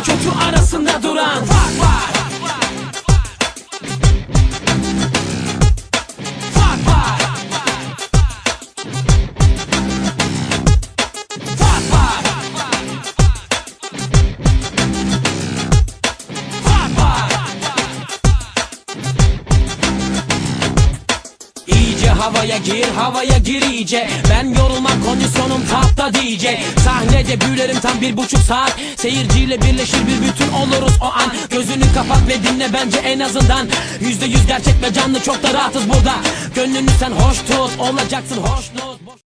var İyi ile kötü havaya gir havaya gir iyice. Ben yorulmam kondisyonum tapta diyecek Sahnede büyülerim tam bir buçuk saat. Seyirciyle birleşir bir bütün oluruz o an. Gözünü kapat ve dinle bence en azından. Yüzde yüz gerçek ve canlı çok da rahatız burada. Gönlünü sen hoş tut olacaksın hoşnut